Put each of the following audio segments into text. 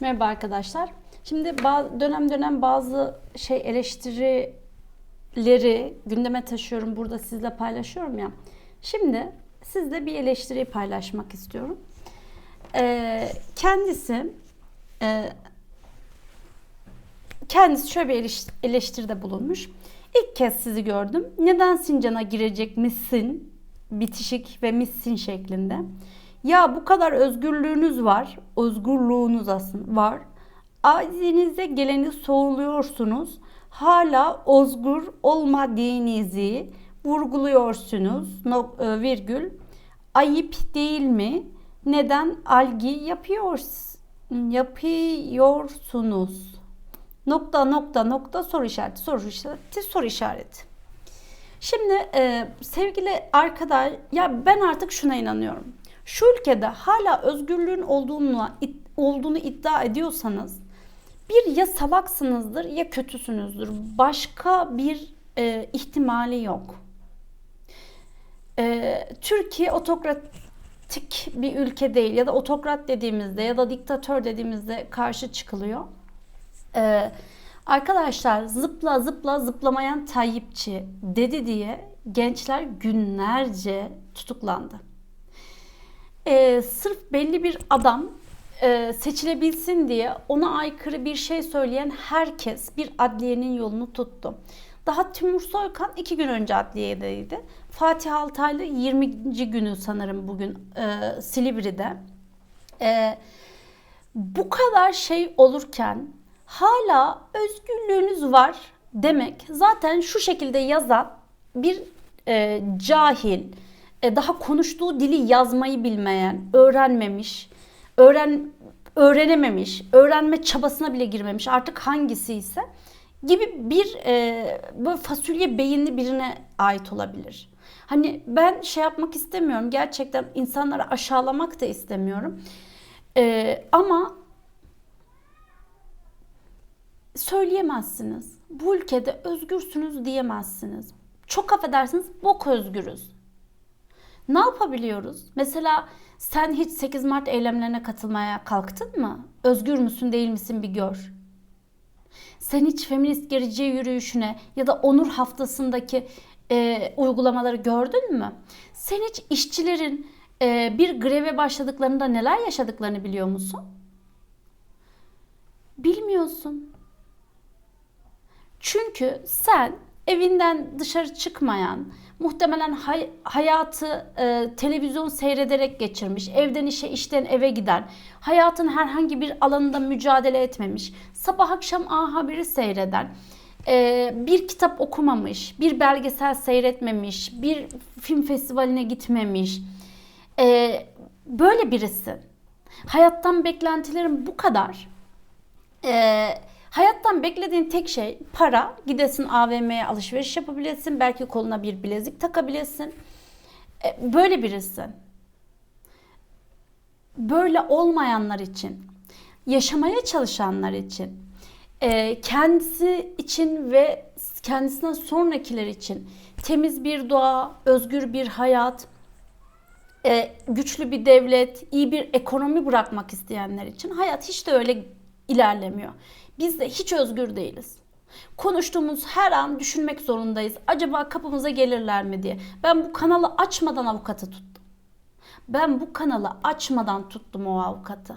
Merhaba arkadaşlar. Şimdi dönem dönem bazı şey eleştirileri gündeme taşıyorum. Burada sizle paylaşıyorum ya. Şimdi sizle bir eleştiriyi paylaşmak istiyorum. Ee, kendisi e, kendisi şöyle bir eleş- eleştiride bulunmuş. İlk kez sizi gördüm. Neden Sincan'a girecek misin? Bitişik ve missin şeklinde. Ya bu kadar özgürlüğünüz var. Özgürlüğünüz aslında var. Ağzınıza geleni soruluyorsunuz. Hala özgür olmadığınızı vurguluyorsunuz. No, e, virgül. Ayıp değil mi? Neden algı yapıyorsunuz? Yapıyorsunuz. Nokta nokta nokta soru işareti soru işareti soru işareti. Şimdi e, sevgili arkadaş ya ben artık şuna inanıyorum. Şu ülkede hala özgürlüğün olduğunu olduğunu iddia ediyorsanız bir ya salaksınızdır ya kötüsünüzdür. Başka bir e, ihtimali yok. E, Türkiye otokratik bir ülke değil ya da otokrat dediğimizde ya da diktatör dediğimizde karşı çıkılıyor. Ee, arkadaşlar zıpla zıpla zıplamayan Tayyipçi dedi diye gençler günlerce tutuklandı. Ee, sırf belli bir adam e, seçilebilsin diye ona aykırı bir şey söyleyen herkes bir adliyenin yolunu tuttu. Daha Timur Soykan iki gün önce adliyedeydi. Fatih Altaylı 20. günü sanırım bugün e, Silivri'de. E, bu kadar şey olurken hala özgürlüğünüz var demek zaten şu şekilde yazan bir e, cahil, e, daha konuştuğu dili yazmayı bilmeyen, öğrenmemiş, öğren öğrenememiş, öğrenme çabasına bile girmemiş artık hangisi ise gibi bir e, böyle fasulye beyinli birine ait olabilir. Hani ben şey yapmak istemiyorum. Gerçekten insanları aşağılamak da istemiyorum. E, ama söyleyemezsiniz. Bu ülkede özgürsünüz diyemezsiniz. Çok affedersiniz bok özgürüz. Ne yapabiliyoruz? Mesela sen hiç 8 Mart eylemlerine katılmaya kalktın mı? Özgür müsün değil misin bir gör. Sen hiç feminist gerici yürüyüşüne ya da onur haftasındaki e, uygulamaları gördün mü? Sen hiç işçilerin e, bir greve başladıklarında neler yaşadıklarını biliyor musun? Bilmiyorsun. Çünkü sen evinden dışarı çıkmayan, muhtemelen hay- hayatı e, televizyon seyrederek geçirmiş, evden işe, işten eve giden, hayatın herhangi bir alanında mücadele etmemiş, sabah akşam A Haber'i seyreden, e, bir kitap okumamış, bir belgesel seyretmemiş, bir film festivaline gitmemiş, e, böyle birisi. Hayattan beklentilerin bu kadar. Eee Hayattan beklediğin tek şey para. Gidesin AVM'ye alışveriş yapabilesin. Belki koluna bir bilezik takabilesin. E, böyle birisin. Böyle olmayanlar için, yaşamaya çalışanlar için, e, kendisi için ve kendisinden sonrakiler için temiz bir doğa, özgür bir hayat, e, güçlü bir devlet, iyi bir ekonomi bırakmak isteyenler için hayat hiç de öyle ilerlemiyor. Biz de hiç özgür değiliz. Konuştuğumuz her an düşünmek zorundayız. Acaba kapımıza gelirler mi diye. Ben bu kanalı açmadan avukatı tuttum. Ben bu kanalı açmadan tuttum o avukatı.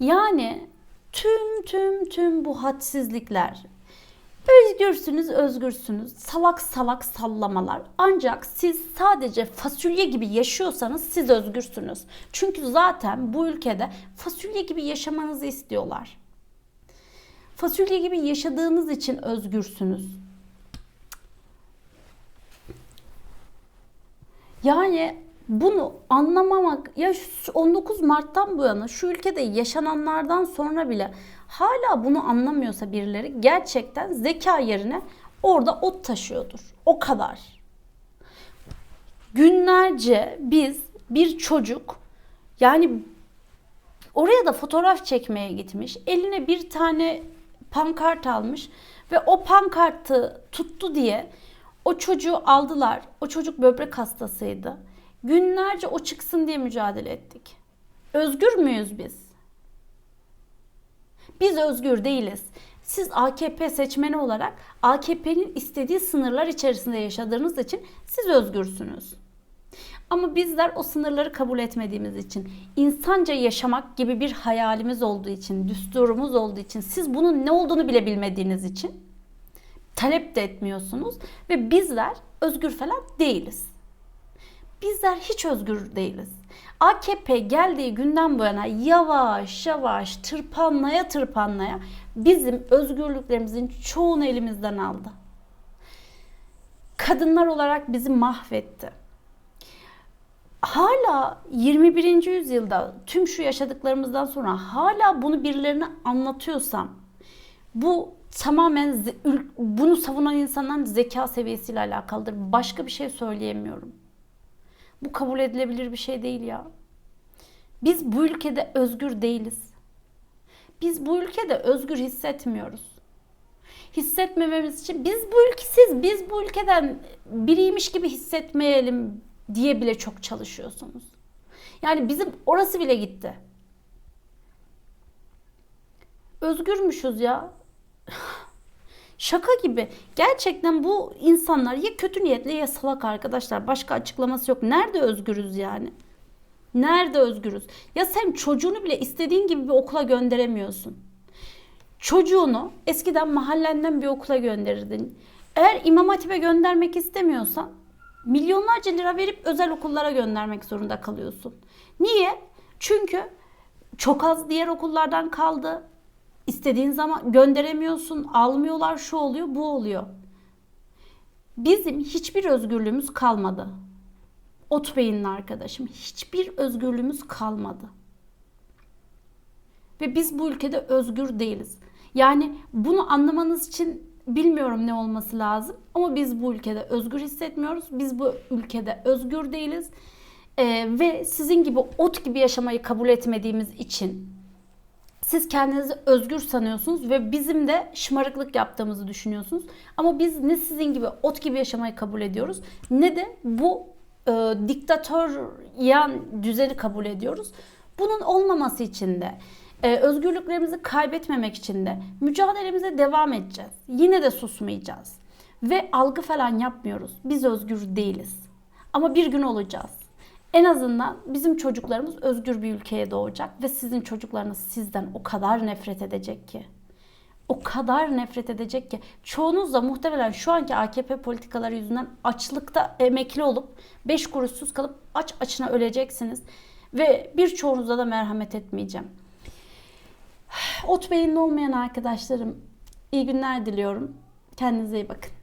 Yani tüm tüm tüm bu hadsizlikler, Özgürsünüz, özgürsünüz. Salak salak sallamalar. Ancak siz sadece fasulye gibi yaşıyorsanız siz özgürsünüz. Çünkü zaten bu ülkede fasulye gibi yaşamanızı istiyorlar. Fasulye gibi yaşadığınız için özgürsünüz. Yani bunu anlamamak ya 19 Mart'tan bu yana şu ülkede yaşananlardan sonra bile hala bunu anlamıyorsa birileri gerçekten zeka yerine orada ot taşıyordur. O kadar. Günlerce biz bir çocuk yani oraya da fotoğraf çekmeye gitmiş. Eline bir tane pankart almış ve o pankartı tuttu diye o çocuğu aldılar. O çocuk böbrek hastasıydı. Günlerce o çıksın diye mücadele ettik. Özgür müyüz biz? Biz özgür değiliz. Siz AKP seçmeni olarak AKP'nin istediği sınırlar içerisinde yaşadığınız için siz özgürsünüz. Ama bizler o sınırları kabul etmediğimiz için, insanca yaşamak gibi bir hayalimiz olduğu için, düsturumuz olduğu için, siz bunun ne olduğunu bile bilmediğiniz için talep de etmiyorsunuz ve bizler özgür falan değiliz. Bizler hiç özgür değiliz. AKP geldiği günden bu yana yavaş yavaş tırpanlaya tırpanlaya bizim özgürlüklerimizin çoğunu elimizden aldı. Kadınlar olarak bizi mahvetti. Hala 21. yüzyılda tüm şu yaşadıklarımızdan sonra hala bunu birilerine anlatıyorsam bu tamamen bunu savunan insanların zeka seviyesiyle alakalıdır. Başka bir şey söyleyemiyorum. Bu kabul edilebilir bir şey değil ya. Biz bu ülkede özgür değiliz. Biz bu ülkede özgür hissetmiyoruz. Hissetmememiz için biz bu ülkesiz, biz bu ülkeden biriymiş gibi hissetmeyelim diye bile çok çalışıyorsunuz. Yani bizim orası bile gitti. Özgürmüşüz ya. Şaka gibi. Gerçekten bu insanlar ya kötü niyetli ya salak arkadaşlar. Başka açıklaması yok. Nerede özgürüz yani? Nerede özgürüz? Ya sen çocuğunu bile istediğin gibi bir okula gönderemiyorsun. Çocuğunu eskiden mahallenden bir okula gönderirdin. Eğer İmam Hatip'e göndermek istemiyorsan milyonlarca lira verip özel okullara göndermek zorunda kalıyorsun. Niye? Çünkü çok az diğer okullardan kaldı. İstediğin zaman gönderemiyorsun, almıyorlar, şu oluyor, bu oluyor. Bizim hiçbir özgürlüğümüz kalmadı. Ot beyinli arkadaşım, hiçbir özgürlüğümüz kalmadı. Ve biz bu ülkede özgür değiliz. Yani bunu anlamanız için bilmiyorum ne olması lazım ama biz bu ülkede özgür hissetmiyoruz. Biz bu ülkede özgür değiliz. Ee, ve sizin gibi ot gibi yaşamayı kabul etmediğimiz için siz kendinizi özgür sanıyorsunuz ve bizim de şımarıklık yaptığımızı düşünüyorsunuz. Ama biz ne sizin gibi ot gibi yaşamayı kabul ediyoruz ne de bu e, diktatör yan düzeni kabul ediyoruz. Bunun olmaması için de e, özgürlüklerimizi kaybetmemek için de mücadelemize devam edeceğiz. Yine de susmayacağız. Ve algı falan yapmıyoruz. Biz özgür değiliz. Ama bir gün olacağız. En azından bizim çocuklarımız özgür bir ülkeye doğacak ve sizin çocuklarınız sizden o kadar nefret edecek ki. O kadar nefret edecek ki çoğunuz da muhtemelen şu anki AKP politikaları yüzünden açlıkta emekli olup 5 kuruşsuz kalıp aç açına öleceksiniz. Ve birçoğunuza da merhamet etmeyeceğim. Ot beyinli olmayan arkadaşlarım iyi günler diliyorum. Kendinize iyi bakın.